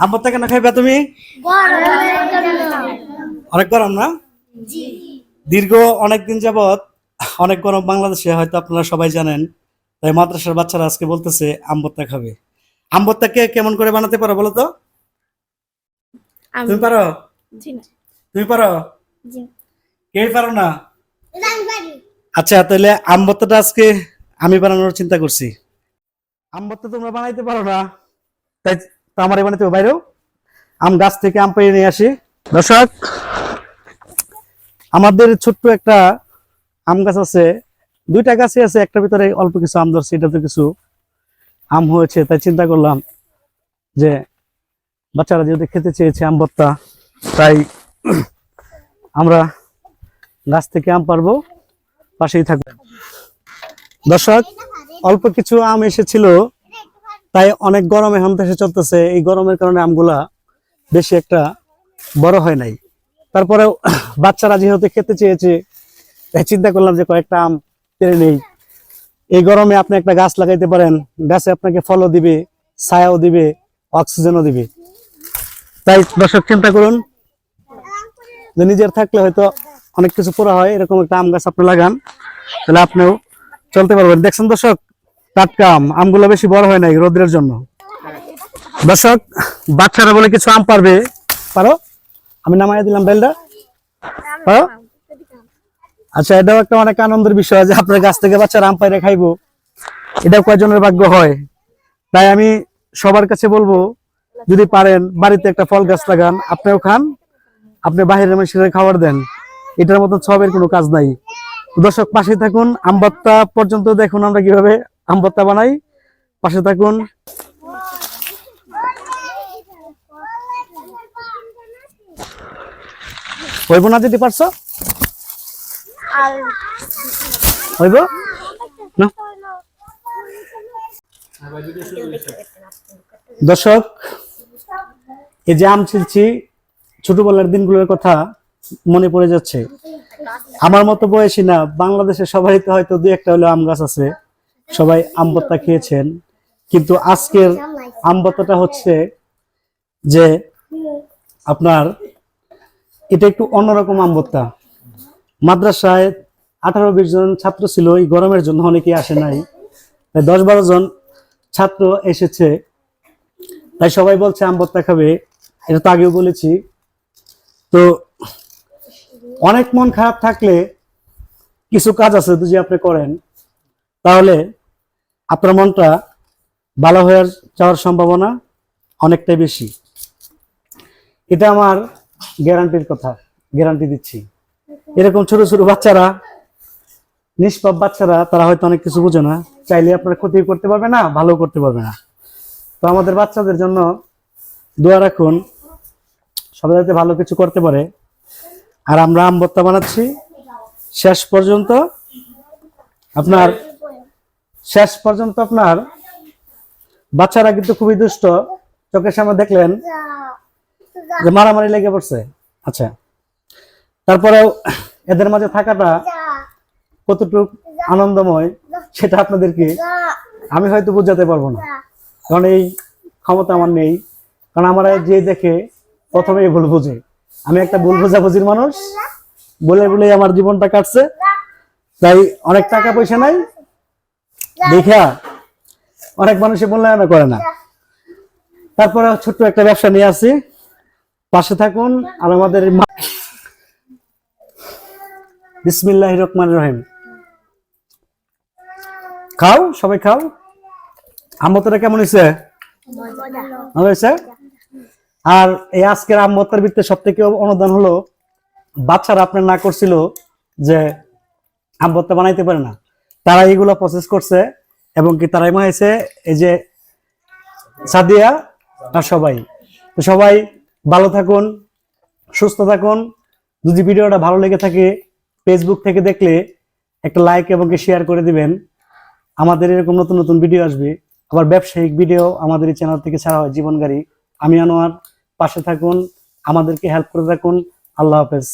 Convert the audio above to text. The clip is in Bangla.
আম্বত্তা কেন খাইবা তুমি? অনেক গরম না? দীর্ঘ অনেক দিন যাবত অনেক গরম বাংলাদেশে হয়তো আপনারা সবাই জানেন। তাই মাদ্রাসার বাচ্চারা আজকে বলতেছে আম্বত্তা খাবে কেমন করে বানাতে পারো বলো তো? তুমি পারো? তুমি পারো? কেউ পারো না? আচ্ছা তাহলে আমবত্তাটা আজকে আমি বানানোর চিন্তা করছি। আমবত্তা তোমরা বানাইতে পারো না? তাই তো আমার বানাইতে হবে বাইরেও আম গাছ থেকে আম পেয়ে নিয়ে আসি। দর্শক আমাদের ছোট্ট একটা আম গাছ আছে দুইটা গাছই আছে একটা ভিতরে অল্প কিছু আম ধরছে এটাতে কিছু আম হয়েছে তাই চিন্তা করলাম যে বাচ্চারা যেহেতু খেতে চেয়েছে আম ভর্তা তাই আমরা গাছ থেকে আম পারব পাশেই থাকব। দর্শক অল্প কিছু আম এসেছিল তাই অনেক গরম এখন দেশে চলতেছে। এই গরমের কারণে আমগুলা বেশি একটা বড় হয় নাই। তারপরেও বাচ্চারা যেহেতু খেতে চেয়েছে, তাই চিন্তা করলাম যে কয়েকটা আম পেরে নেই। এই গরমে আপনি একটা গাছ লাগাইতে পারেন, গাছে আপনাকে ফলও দিবে, ছায়াও দিবে, অক্সিজেনও দিবে। তাই দর্শক, চিন্তা করুন, যে নিজের থাকলে হয়তো অনেক কিছু পুরা হয়, এরকম একটা আম গাছ আপনি লাগান, তাহলে আপনিও চলতে পারবেন। দেখছেন দর্শক টাটকা আম, আমগুলো বেশি বড় হয় নাই রোদ্রের জন্য। দর্শক, বাচ্চারা বলে কিছু আম পারবে। পারো? আমি নামাই দিলাম বেলটা। পারো? আচ্ছা এটাও একটা অনেক আনন্দের বিষয় যে আপনার গাছ থেকে বাচ্চারা আম পাইরে খাইবো। এটাও কয়জনের ভাগ্য হয়? তাই আমি সবার কাছে বলব, যদি পারেন, বাড়িতে একটা ফল গাছ লাগান। আপনিও খান, আপনি বাহিরের মানুষের খাবার দেন। এটার মতন সবের কোনো কাজ নাই। দর্শক পাশে থাকুন। আমবাত্তা পর্যন্ত দেখুন আমরা কীভাবে আমবাত্তা বানাই। পাশে থাকুন। হইব না যদি পারছ? হইব? দর্শক, এই যে আম ছিলছি, ছোটবেলার দিনগুলোর কথা মনে পড়ে যাচ্ছে। আমার মতো বয়সী না বাংলাদেশে সবাই তো হয়তো দুই একটা হলো আম গাছ আছে। সবাই আমবত্তা খেয়েছেন। কিন্তু আজকের আমবত্তাটা হচ্ছে যে আপনার এটা একটু অন্যরকম আম ভর্তা। মাদ্রাসায় আঠারো বিশ জন ছাত্র ছিল, এই গরমের জন্য অনেকেই আসে নাই। তাই দশ বারো জন ছাত্র এসেছে। তাই সবাই বলছে আমবত্তা খাবে। এটা তো আগেও বলেছি। তো অনেক মন খারাপ থাকলে কিছু কাজ আছে যদি আপনি করেন। তাহলে আপনার মনটা ভালো হয়ে যাওয়ার সম্ভাবনা অনেকটাই বেশি। এটা আমার গ্যারান্টির কথা গ্যারান্টি দিচ্ছি। এরকম ছোট ছোট বাচ্চারা, নিষ্পাপ বাচ্চারা, তারা হয়তো অনেক কিছু বুঝে না। চাইলে আপনার ক্ষতি করতে পারবে না ভালো করতে পারবে না। তো আমাদের বাচ্চাদের জন্য দোয়া রাখুন, সবাই যাতে ভালো কিছু করতে পারে। আর আমরা আম ভর্তা বানাচ্ছি। শেষ পর্যন্ত আপনার শেষ পর্যন্ত আপনার বাচ্চারা কিন্তু খুবই দুষ্ট। চোখের সামনে দেখলেন যে মারামারি লেগে পড়ছে। আচ্ছা তারপরেও এদের মাঝে থাকাটা কতটুকু আনন্দময় সেটা আপনাদেরকে আমি হয়তো বোঝাতে পারব না। কারণ এই ক্ষমতা আমার নেই। কারণ আমার যে দেখে প্রথমেই ভুল বুঝে। আমি একটা ভুল বোঝাবুঝির মানুষ। বলে বলে আমার জীবনটা কাটছে। তাই অনেক টাকা পয়সা নাই। দেখা। অনেক মানুষে মূল্যায়ন করে না। তারপরে ছোট্ট একটা ব্যবসা নিয়ে আসি। পাশে থাকুন আর আমাদের বিসমিল্লাহ রহমান রহিম। খাও, সবাই খাও। আমতটা কেমন হয়েছে? ভালো হয়েছে? আর এই আজকের আম্মতার ভিত্তিতে সব থেকে অনুদান হলো, বাচ্চারা আপনার না করছিল যে আম্মত্তা বানাইতে পারে না। তারা এইগুলো প্রসেস করছে এবং কি তারাই হয়েছে, এই যে সাদিয়া আর সবাই। তো সবাই ভালো থাকুন, সুস্থ থাকুন। যদি ভিডিওটা ভালো লেগে থাকে ফেসবুক থেকে দেখলে একটা লাইক এবং শেয়ার করে দিবেন। আমাদের এরকম নতুন নতুন ভিডিও আসবে। আবার ব্যবসায়িক ভিডিও আমাদের এই চ্যানেল থেকে ছাড়া হয় জীবনগাড়ি আমি আনোয়ার, পাশে থাকুন, আমাদেরকে হেল্প করে থাকুন। আল্লাহ হাফেজ।